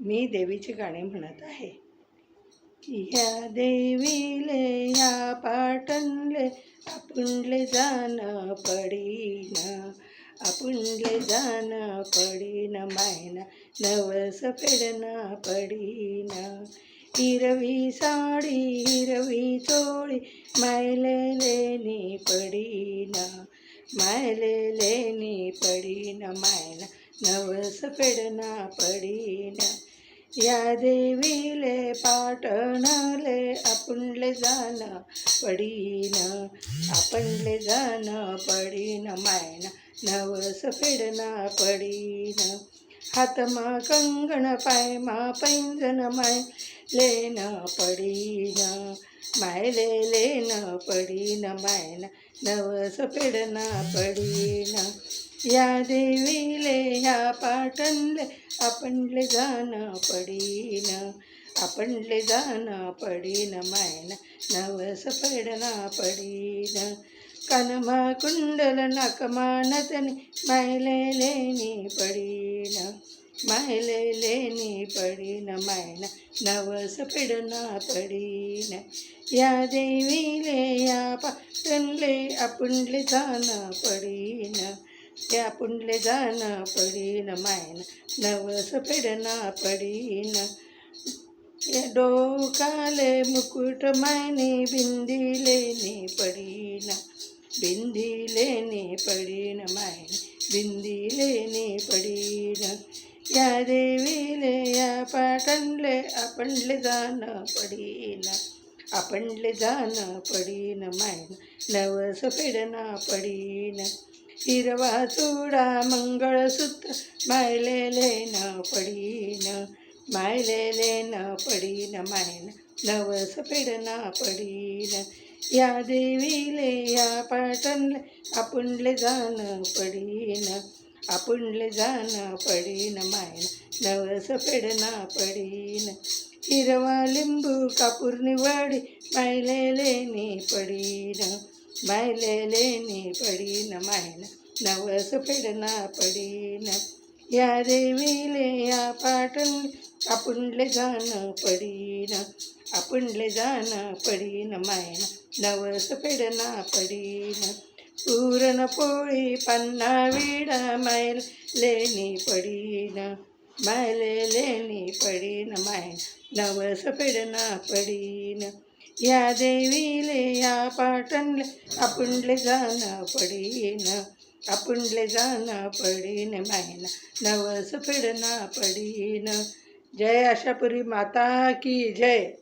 मी देवीची गाणी म्हणत आहे. या देवीले ह्या पाटणले आपुणले जाण पडीन आपुणले जाण पडीन मायना नवस फेडना पडीन. हिरवी साडी हिरवी चोळी मायलेले नी पडीन. मायले लेनी पडीन मायना नवस फेडना पडीन. या देवीले पाटणले आपणले जाण पडीन आपणले जाण पडीन मायना नवस फेडना पडीन. हातमा कंगण पाय पायमा पैंजन माय लेन पडीन मायले लेन न मायना नवस फेडना पडीन. या देवीले ह्या पाटणले आपणले जाण पडीन आपणले जाण न मायना नवस फेडना पडीन. కనుమ कुंडल నకమానతని మైలేని मायले మైలేని पडीन मायले నవస పిడన పడిన. नवस फेडना पडीन या देवीले या पाटणले आपणले जाण पडीन त्या पुंडले जाण पडीन मायन नवस फेडना पडीन या डोकाले मुकुट मायने बिंदिले ने पडीन बिंदी ने पडीन मायन बिंदी ने पडीन. या देवीले या पाटणले आपणले जाण पडीन. आपणले जाण पडीन मायन नवस फेडना पडीन. हिरवा चुडा मंगळसूत्र मायलेले न पडीन. मायलेले न पडीन मायन नवस फेडना पडीन. या देवीले या पाटणले आपणले जाण पडीन. आपणले जाण पडीन मायन नवस फेडना पडीन. हिरवा लिंबू कापूर निवाडी मायलेले ने पडीन. मायलेले ने पडीन मायन नवस फेडना पडीन. या देवीले या पाटण आपणले जाणं पडीन आपणले जाणं पडीन मायन नवस फेडना पडीन. पूरण पोळी पन्ना विडा मायल लेणी पडीन. मायले लेणी पडीन मायन नवस फेडना पडीन. या देवीले या पाटणले आपणले जाणं पडीन. आपणले जाणं पडीन मायना नवस फेडना पडीन. जय आशापुरी माता की जय.